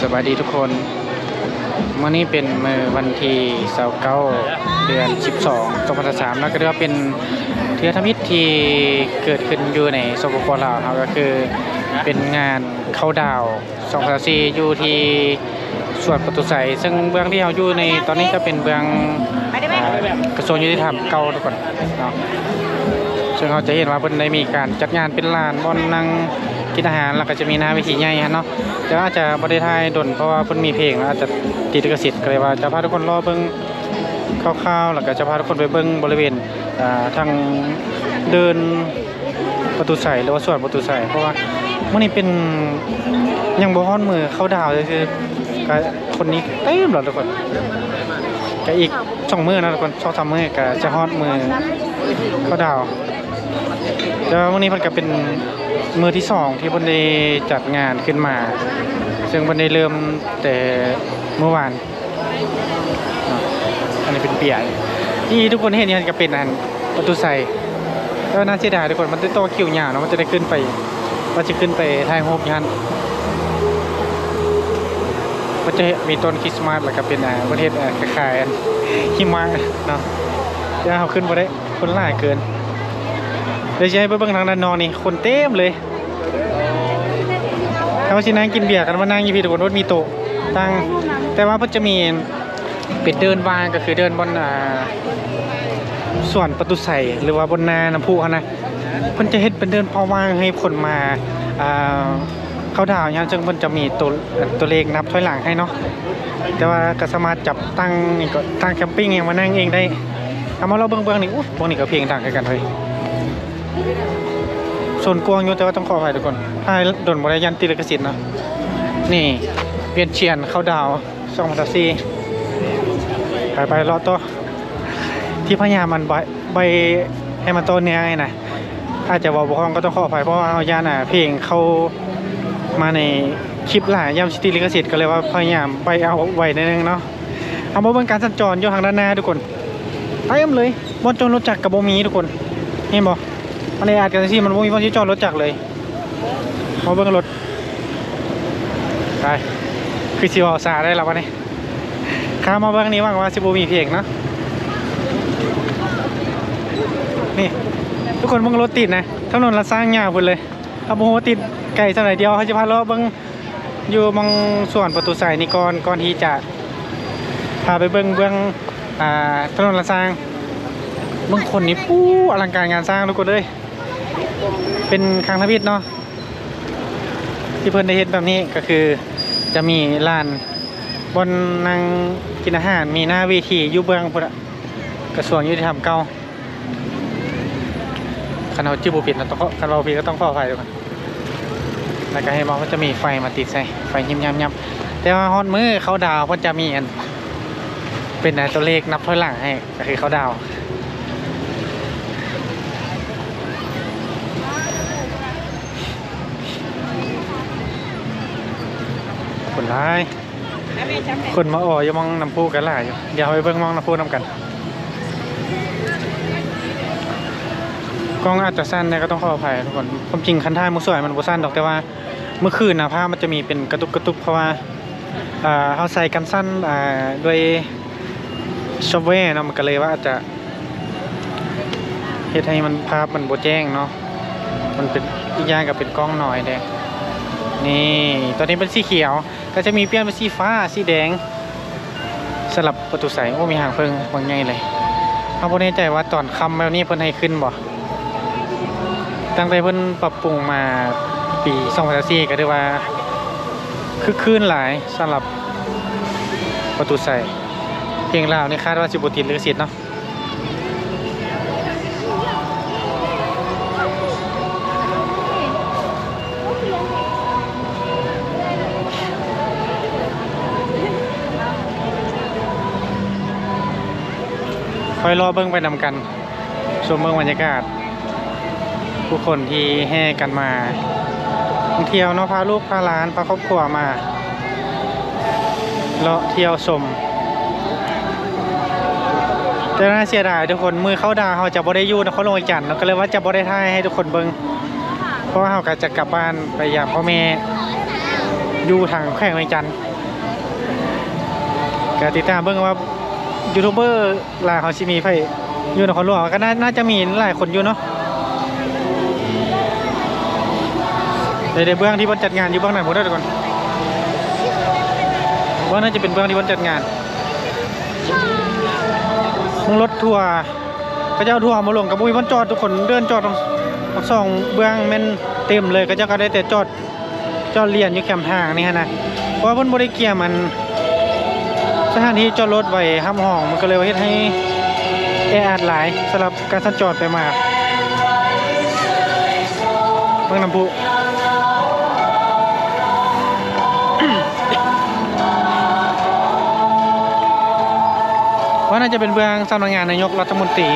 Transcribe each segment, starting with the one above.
สวัสดีทุกคนวันนี้เป็นมือวันที่29เดือน 12 2023แล้วก็เรียกว่าเป็นเทือธมิตรที่เกิดขึ้นอยู่ในสปปลาวครับก็คือเป็นงานเข้าดาว2024อยู่ที่สวนประตูใสซึ่งเบื้องที่เราอยู่ในตอนนี้ก็เป็นเบื้องกระทรวงยุติธรรมเก่าทุกคนเนาะซึ่งเขาจะเห็นว่าเพิ่นได้มีการจัดงานเป็นลานบอนนั่ง กินอาหารแล้วก็จะมีหน้าเวทีใหญ่ฮะเนาะแต่ว่าอาจจะบ่ได้ถ่ายดนเพราะว่าเพิ่นมีเพลงแล้วอาจจะติดลิขสิทธิ์ก็เลยว่าจะพาทุกคนรอเบิ่งคร่าวๆแล้วก็จะพาทุกคนไปเบิ่งบริเวณทางเดินประตูใสหรือว่าสวนประตูใสเพราะว่ามื้อนี้เป็นยังบ่ฮ้อนมือเข้าดาวเลยคือคนนี้เต็มแล้วทุกคนก็อีกสองมือนะทุกคนสองสามมือก็จะฮอดมือเข้าดาวแล้ววันนี้มันก็เป็น มือที่สองที่บนได้จัดงานขึ้นมา ซึ่งบนได้เริ่มแต่เมื่อวาน อันนี้เป็นเปียนี่ทุกคนเห็นนี่ก็เป็นอันประตูใส่แล้วน่าเสียดายทุกคนมันจะโตคิวยาวเนาะมันจะได้ขึ้นไปว่าจะขึ้นไปถ่ายรูปยันมันจะมีต้นคริสต์มาสแล้วก็เป็นอ่าประเทศอ่าคล้ายๆอันหิมะเนาะจะเอาขึ้นมาได้คนหลายเกิน เดี๋ยวจะให้ไปเบิ่งทางด้านนอกนี่คนเต็มเลยถ้าว่าสินั่งกินเบียร์กันมานั่งยู่พี่ทุกคนรถมีโต๊ะตั้งแต่ว่าเพิ่นจะมีเป็นเดินวางก็คือเดินบนอ่าส่วนประตูใส่หรือว่าบนนาน้ำพุเขานะเพิ่นจะเฮ็ดเป็นเดินพอวางให้คนมาอ่าเข้าดาวเนี่ยจึงเพิ่นจะมีตัวตัวเลขนับถอยหลังให้เนาะแต่ว่าก็สามารถจับตั้งนี่ก็ตั้งแคมปิ้งเองมานั่งเองได้เอามาเราเบิ่งเบิ่งนี่อู้พวกนี้ก็เพลงดังกันเฮ้ย ส่วนกวางอยู่แต่ว่าต้องขออภัยทุกคนถ้าโดนบริยันติลิขสิทธิ์นะนี่เปลี่ยนเชียนเข้าดาวสองพันสี่ไปไปรอตัวที่พยามันใบใบให้มันต้นเนี้ยไงนะอาจจะบอกบุคคลก็ต้องขออภัยเพราะว่าเอายาน่ะเพลงเข้ามาในคลิปหลายย่ำสติลิขสิทธิ์ก็เลยว่าพยายามใบเอาไว้ในนึงเนาะเอามาเบิ่งการสัญจรอยู่ทางด้านหน้าทุกคนเต็มเลยบนจนรถจักรกับโบมีทุกคนเห็นบอั นนี้อาจจะที่มันบ่มีคนที่จอดรถจักรเลยมาเบิ่งรถไปคือสิเวาสาได้แล้ววะนี่ข้ามาเบิ่งนี้ว่างว่าสิบ่มีเพลงเนาะนี่ ทุกคนเบิ่งรถติดนะถนนละสร้างยาวพุ่นเลยเอาบ่ฮู้ว่าติดไกลเท่าไหร่เดียวเขาจะพาเลาเบิ่งอยู่มองส่วนประตูใสายนี่ก่อนก่อนที่จะพาไปเบิ่งเบื้องอ่าถนนละสร้างบางคนนี่ปู้อลังการงานสร้างทุกคนเลย เป็นครั้งทวิตเนาะที่เพิ่นได้เห็นแบบนี้ก็คือจะมีลานบนนางกินอาหารมีหน้าเวทีอยู่เบืองพุ่นอะกระทรวงยุติธรรมเก่าคันเอาชื่อบุปิดนะต้องคันเราผิดก็ต้องขออภัยด้วยกันแล้วก็ให้มองว่าจะมีไฟมาติดใส่ไฟยิ้มยำยำแต่ว่าฮอตมือเขาดาวเพิ่นจะมีอันเป็นอันตัวเลขนับถอยหลังให้ก็คือเขาดาว คนร้ายคนมาอ่ออย่ามองน้ำพุกันหลายอยู่เดี๋ยวไปเบิ่งมองน้ำพุน้ำกันกล้องอาจจะสั้นเนี่ยก็ต้องขออภัยทุกคนความจริงคันท่ายมุสวยมันบ่สั้นดอกแต่ว่าเมื่อคืนนะภาพมันจะมีเป็นกระตุกกระตุกเพราะว่าอ่าเขาใส่กันสั้นอ่าด้วยซอฟต์แวร์เนาะมันก็เลยว่าอาจจะเฮ็ดให้มันภาพมันบ่แจ้งเนาะมันเป็นอีกอย่างกับเป็นกล้องหน่อยเด้นี่ตอนนี้เป็นสีเขียว ก็จะมีเปลี่ยนเป็นสีฟ้าสีแดง สลับประตูใสโอ้มีหางเพิ่งบางไงเลยเขาบ่แน่ใจว่าตอนคำแบบนี้เพิ่นให้ขึ้นบ่ตั้งแต่เพิ่นปรับปรุงมาปี2004ก็ถือว่าคือคืนหลายสำหรับประตูใสเพลงลาวนี่คาดว่าสิบ่ติดลิขสิทธิ์เนาะ อยรอเบิ้งไปนำกัน ชมเบิ้งบรรยากาศ ผู้คนที่แห่กันมาท่องเที่ยวเนาะพาลูกพาหลานพาครอบครัวมาเลาะเที่ยวชมแต่น่าเสียดายทุกคนมือเข้าดาเขาจะบ่ได้ยู่นครหลวงจันเนาก็เลยว่าจะบ่ได้ถ่ายให้ทุกคนเบิ้งเพราะว่าเขาก็จะกลับบ้านไปยามพ่อแม่อยู่ทางแขวงเวียงจันก็ติดตามเบิ่งว่า ยูทูบเบอร์หลายเขาสิมีไผอยู่นครหลวงก็น่าจะมีหลายคนอยู่เนาะเดี๋ยวเบื้องที่บนจัดงานอยู่เบื้องไหนผมได้อทุกคนว่าน่าจะเป็นเบื้องที่บนจัดงานมึงรถทัวร์ก็จะเอาทัวร์มาลงกับบุ้ยบนจอดทุกคนเดินจอดตรงตรงสองเบื้องแม่นเต็มเลยก็จะก็ได้แต่จอดจอดเรียนอยู่แคมทางนี่ฮะนะเพราะว่าบนบ่ได้เกียมัน สถานที่จอดรถไว้ห้ามห้องมันก็เลยเฮ็ดให้แออัดหลายสำหรับการสัญจรไปมาเมืองน้ำพูว่าน่าจะเป็นเมืองสำนักงานนายกรัฐมนตรี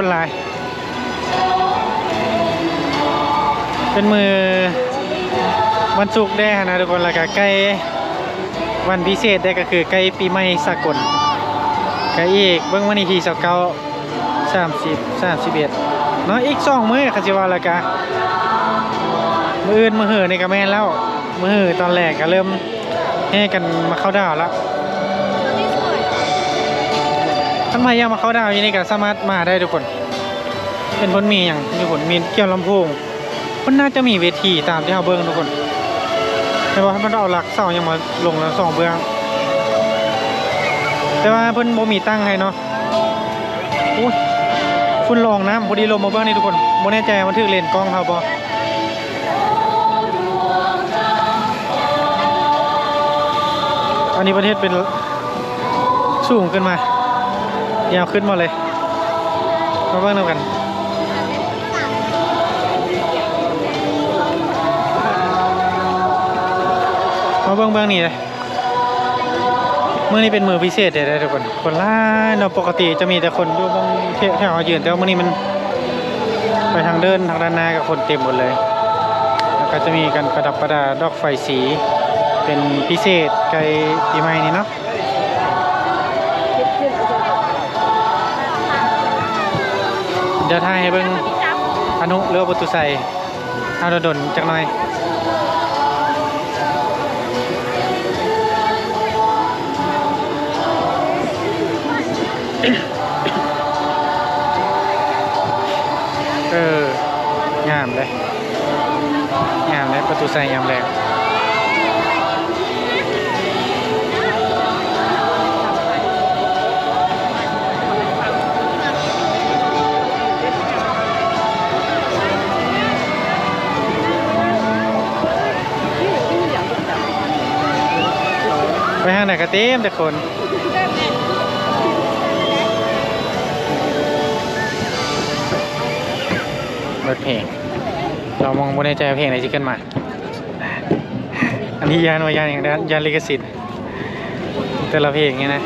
คนลาย เป็นมือวันศุกร์ได้นะทุกคนแล้วก็ใกล้วันพิเศษได้ก็คือใกล้ปีใหม่สากลก็อีกเบื้องวันนี้ที่สเก้าสามสิบสามสิบเอ็ดเนาะอีกสองมื้อคันสิว่าแล้วก็มืออื่นมือเหือในกระแม่แล้วมือเหือตอนแรกก็เริ่มให้กันมาเข้าดาวแล้ว ท่านพยายามาเข้าดาวอยู่นี่ก็สามารถมาได้ทุกคน เป็นผลมีอย่างมีผลมีเกี่ยวลำโพงมันน่าจะมีเวทีตามที่เราเบิ้งทุกคนแต่ว่ามันเอาหลักเสายังมาลงแล้วสองเบื้อง แต่ว่าเพิ่นบ่มีตั้งให้เนาะอุ้ยฝุ่นลองน้ำพอดีลมมาเบื้องนี่ทุกคนบ่แน่ใจวันถึกเลนกล้องเขาบ่อันนี้ประเทศเป็นสูงขึ้นมา ยาวขึ้นมาเลย มาเบิ่งนำกันมาเบื้องเบื้องนี่เลยเมื่อนี้เป็นมือพิเศษเลยทุกคน คนล่าเนาะปกติจะมีแต่คนอยู่บางเที่ยวแถวยืนแต่ว่ามื่อนี้มัน ไปทางเดินทางด้านหน้ากับคนเต็มหมดเลย แล้วก็จะมีการประดับประดาดอกไฟสี เป็นพิเศษไกลปีใหม่นี้เนาะ เดี๋ยวถ่ายให้เบิ่งอนุเรือประตูใส่เอาโดนจักหน่อยเอองามเลยงามเลยประตูใส่ยามแรงางไหนก็เต็มแต่คนเปิดเพลง เรามองบนในใจเพลงอะไหนที่ขึ้นมา อันนี้ยานวายานอย่างนั้นยานลิขสิทธิ์แต่ละเพลงเงี้ยนะ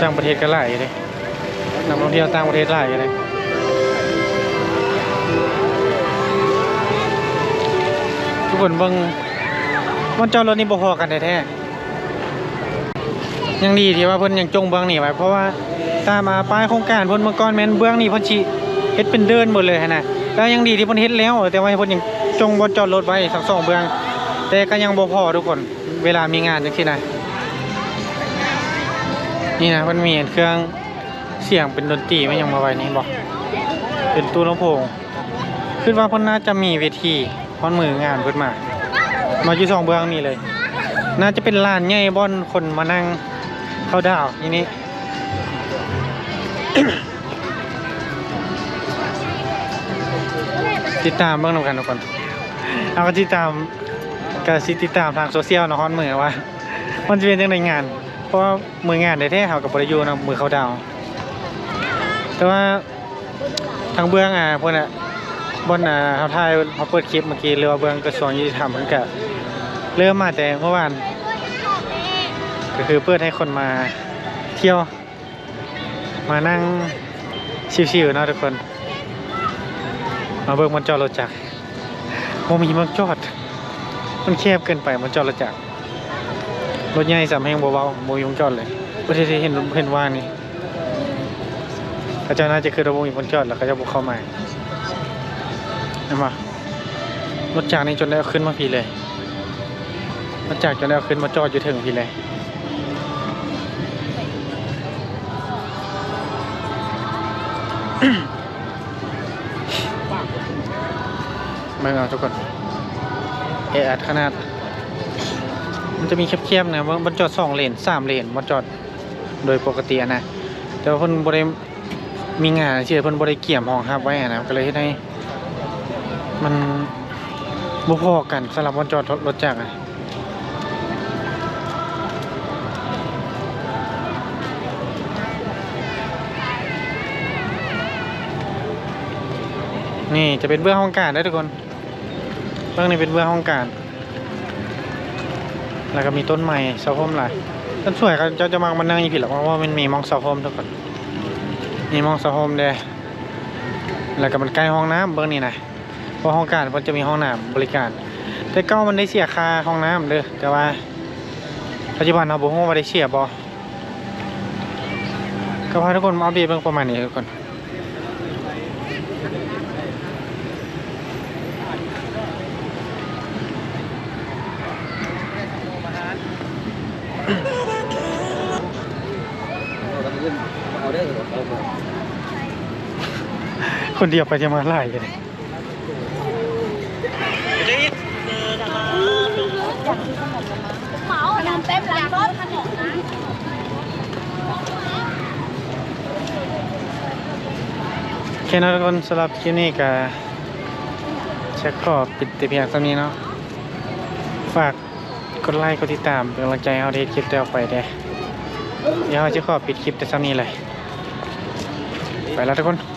ต่างประเทศก็หลายอยู่เลยนักท่องเที่ยวต่างประเทศหลายอยู่เลยทุกคนเบิ่งมันจอดรถนี่บ่พอกันแท้ๆยังดีที่ว่าเพิ่นยังจงเบื้องนี่ไว้เพราะว่าตามมาป้ายโครงการเพิ่นเมื่อก่อนแม่นเบื้องนี่เพิ่นสิเฮ็ดเป็นเดินหมดเลยนะแล้วยังดีที่เพิ่นเฮ็ดแล้ว แต่ว่าเพิ่นยังจงบ่จอดรถไว้ทั้งสองเบื้อง แต่ก็ยังบ่พอทุกคน เวลามีงานจังซี่นะ นี่นะมันมีเครื่องเสียงเป็นดนตรีมันยังมาไว้นี่บ่เป็นตู้ลำโพงคิดว่าพ่นน่าจะมีเวทีพร้อมมืองานเพิ่นมา มาอยู่สองเบื้องนี่เลย น่าจะเป็นลานใหญ่บอนคนมานั่งเข้าดาวทีนี้ติดตามเบื้องนำกันทุกคนเอาก็ติดตามก็ติดตามทางโซเชียลนะฮอนมือว่า มันจะเป็นจังไดงาน ราะว่ามืองานได้แท้ๆเฮากับบริยูนะมือเขาดาว แต่ว่าทางเบื้องอะเพิ่นอะบนอ่าเขาถ่ายเขาเปิดคลิปเมื่อกี้เรือว่าเบื้องกระทรวงยุติธรรมมันก็เริ่มมาแต่เมื่อวานก็คือเปิดให้คนมาเที่ยว มานั่งชิวๆนะทุกคน มาเบิ่งมันจอดรถจักรบ่มีมันจอด มันแคบเกินไปมันจอดรถจักร รถใหญ่สามแห่งบ่เบาบ่มีมันจอดเลยประเทศที่เห็นเห็นว่างนี่เขาเจ้าน่าจะคือระบบมีมันจอดแล้วเขาจะบุกเข้ามาเห็นปะรถจักนี่จนได้เอาขึ้นมาพี่เลยรถจักจนได้เอาขึ้นมาจอดอยู่ถึงพี่เลยไม่เอาทุกคนเออัดขนาด มันจะมีแคบๆนะว่ามันจอดสองเลนสามเลนมันจอดโดยปกตินะแต่ว่าเพิ่นบ่ได้มีงานเชื่อเพิ่นบ่ได้เกี่ยมห้องฮับไว้นะก็เลยให้มันบ่พอกันสำหรับวันจอดรถจักรอะนี่จะเป็นเบื้องห้องการได้ทุกคนเบื้องนี้เป็นเบื้องห้องการ แล้วก็มีต้นไม้เสาพรมหลายต้นสวยเขาเจ้าจะมามันนั่งอยู่ผิดหรอกเพราะว่ามันมีมองเสาพรมทุกคนมีมองเสาพรมเด้แล้วก็มันใกล้ห้องน้ำเบื้องนี้นะเพราะห้องการมันจะมีห้องน้ำบริการ แต่ก็มันได้เสียค่าห้องน้ำเด้อแต่ว่าปัจจุบันเราบอกว่าได้เสียบ่ก็พาทุกคนมาอัปเดตเรื่องประมาณนี้ทุกคน คนเดียวไปจะมาไล่กันเลยเหมาขนมเต็มหลังรถขนมนะโอเคนะทุกคนสำหรับคลิปนี้ก็เช็คขอปิดแต่เพียงเท่านี้เนาะฝากกดไลค์กดติดตามเป็นกำลังใจเอาได้คลิปต่อไปเด้อเดี๋ยวเราจะขอปิดคลิปแต่เท่านี้เลยไปแล้วทุกคน